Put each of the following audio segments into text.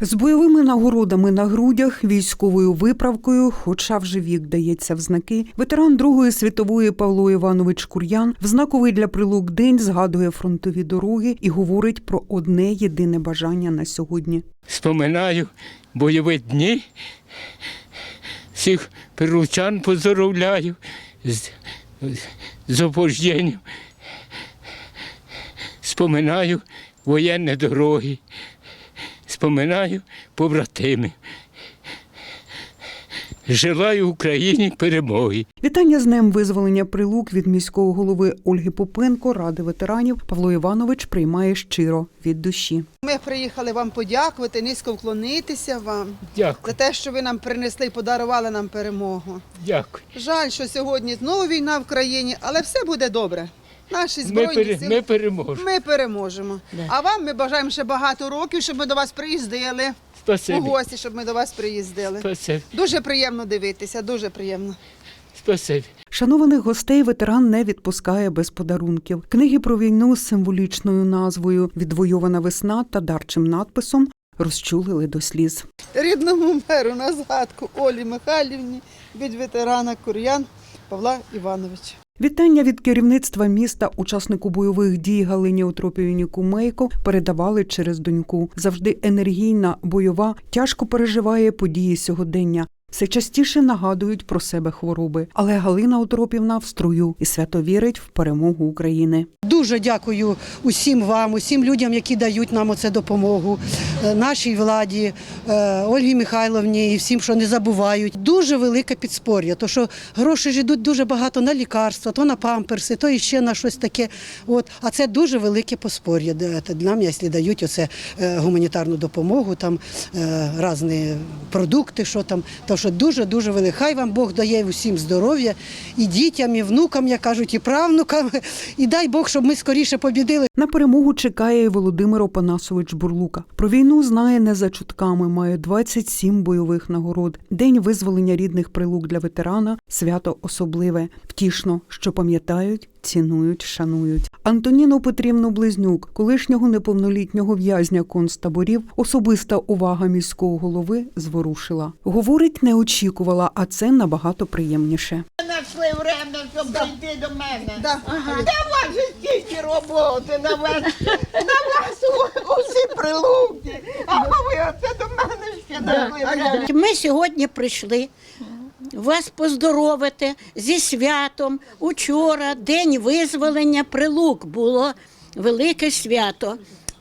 З бойовими нагородами на грудях, військовою виправкою, хоча вже вік дається в знаки, ветеран Другої світової Павло Іванович Кур'ян в знаковий для прилук день згадує фронтові дороги і говорить про одне єдине бажання на сьогодні. Споминаю бойові дні. Всіх прилучан поздоровляю з, з обожденням. Споминаю воєнні дороги. Споминаю побратими. Желаю Україні перемоги. Вітання з днем визволення прилук від міського голови Ольги Попенко, ради ветеранів Павло Іванович приймає щиро від душі. Ми приїхали вам подякувати, низько вклонитися вам Дякую, за те, що ви нам принесли і подарували нам перемогу. дякую. Жаль, що сьогодні знову війна в країні, але все буде добре. Наші Ми, збройні пере, сили ми переможемо. ми переможемо. А вам ми бажаємо ще багато років, щоб ми до вас приїздили. У Спасибі. гості, щоб ми до вас приїздили. Спасибі. Дуже приємно дивитися, дуже приємно. Спасибі. Шанованих гостей ветеран не відпускає без подарунків. Книги про війну з символічною назвою Відвойована весна та дарчим надписом розчулили до сліз. Рідному меру на згадку Олі Михайлівні від ветерана Кур'ян Павла Івановича. Вітання від керівництва міста учаснику бойових дій Галині Отропівні Кумейко передавали через доньку. Завжди енергійна, бойова, тяжко переживає події сьогодення. Все частіше нагадують про себе хвороби, але Галина Отропівна в струю і свято вірить в перемогу України. Дуже дякую усім вам, усім людям, які дають нам оце допомогу, е, нашій владі, е, Ольгі Михайловні і всім, що не забувають. Дуже велике підспор'я, то що гроші ж йдуть дуже багато на лікарства, то на памперси, то іще на щось таке. От. А це дуже велике поспор'я де нам, якщо дають оце е, гуманітарну допомогу, там різні продукти, що там, то що дуже-дуже велике. Хай вам Бог дає усім здоров'я, і дітям, і внукам, як кажуть, і правнукам. І дай Бог, щоб ми скоріше побідили. На перемогу чекає і Володимир Опанасович Бурлука. Про війну знає не за чутками, має 27 бойових нагород. День визволення рідних прилук для ветерана свято особливе. Втішно, що пам'ятають, цінують, шанують. Антоніну Петрівну Близнюк, колишнього неповнолітнього в'язня концтаборів, особиста увага міського голови зворушила. Говорить, не очікувала, а це набагато приємніше. Знайшли время, щоб прийти до мене. Да. Ага. Та у стільки роботи на вас, на вас усі прилуки. А ви оце до мене ще время. Ми сьогодні прийшли вас поздоровити зі святом. Учора день визволення прилук було велике свято.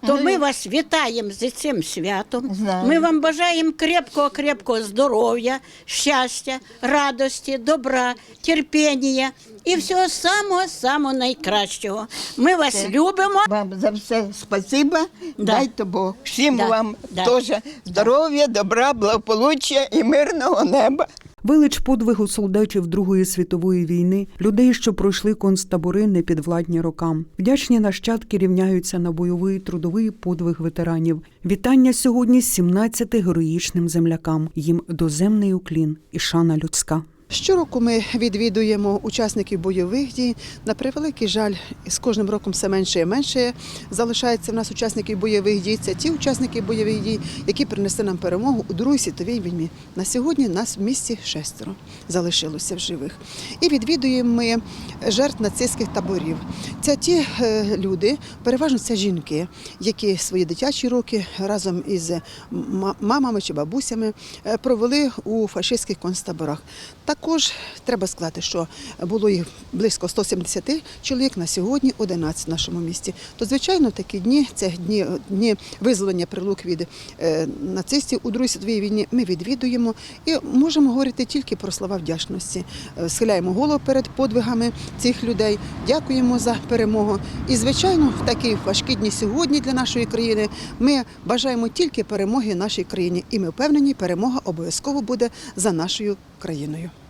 То ми вас вітаємо з цим святом. Знаю. Ми вам бажаємо крепкого, крепкого здоров'я, щастя, радості, добра, терпіння і всього самого самого найкращого. Ми вас любимо. Вам за все спасибо. Да. Дайте Бог. Всім Да. вам Да. теж здоров'я, добра, благополуччя і мирного неба. Велич подвигу солдатів Другої світової війни, людей, що пройшли концтабори непідвладні рокам. Вдячні нащадки рівняються на бойовий трудовий подвиг ветеранів. Вітання сьогодні 17 героїчним землякам. Їм доземний уклін і шана людська. Щороку ми відвідуємо учасників бойових дій. На превеликий жаль, з кожним роком все менше і менше залишається в нас учасників бойових дій. Це ті учасники бойових дій, які принесли нам перемогу у Другій світовій війні. На сьогодні нас в місті шестеро залишилося в живих. І відвідуємо ми жертв нацистських таборів. Це ті е, люди, переважно це жінки, які свої дитячі роки разом із мамами чи бабусями е, провели у фашистських концтаборах. Також треба сказати, що було їх близько 170 чоловік на сьогодні 11 в нашому місті. То звичайно, такі дні це дні, дні визволення прилук від е, нацистів у Другій світовій війні. Ми відвідуємо і можемо говорити тільки про слова вдячності. Е, Схиляємо голову перед подвигами цих людей, дякуємо за перемогу. І звичайно, в такі важкі дні сьогодні для нашої країни ми бажаємо тільки перемоги нашій країні. І ми впевнені, перемога обов'язково буде за нашою країною.